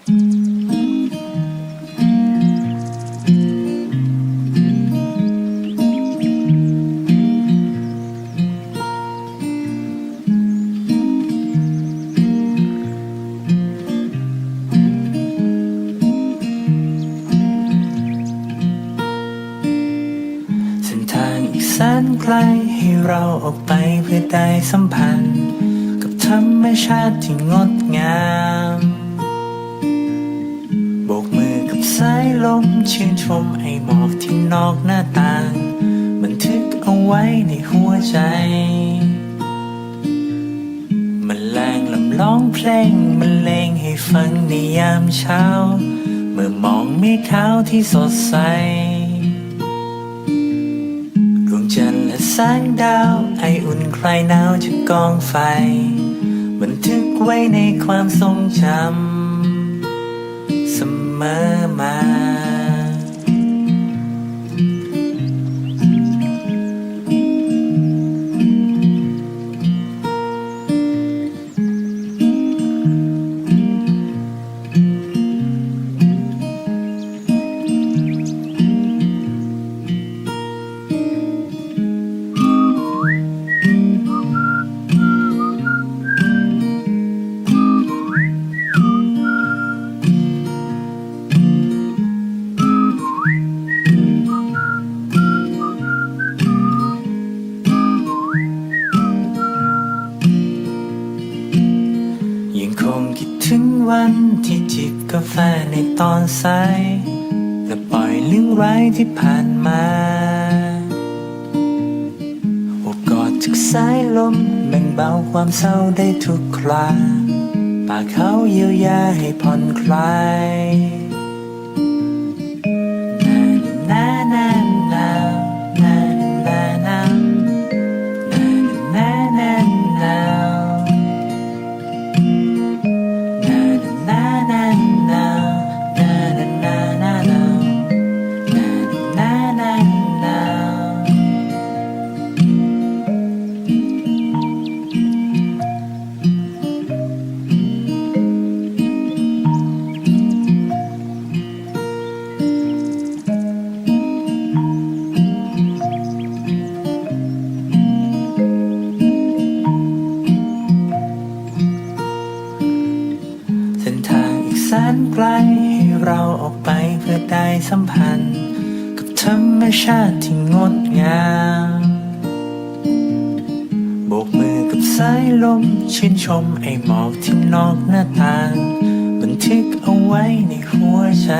เส้นทางอีกแสนไกลให้เราออกไปเพื่อได้สัมพันธ์ กับธรรมชาติที่งดงาม ลมชื่นชมไอหมอกที่นอกหน้าต่าง บันทึกเอาไว้ในหัวใจ มันแรงลำร้องเพลงมันเลงให้ฟังในยามเช้า เมื่อมองเมฆขาวที่สดใสดวงจันทร์และแสงดาวไออุ่นคลายหนาวจากกองไฟ บันทึกไว้ในความทรงจำเส วันที่จิบกาแฟในตอนสายและปล่อยเรื่องร้ายที่ผ่านมาโอบกอดจากสายลมแบ่งเบาความเศร้าได้ทุกคราปากเขาเยียวยาให้ผ่อนคลาย สัมพันธ์ กับธรรมชาติที่งดงามโบกมือกับสายลมชื่นชมไอหมอกที่นอกหน้าต่าง บันทึกเอาไว้ในหัวใจ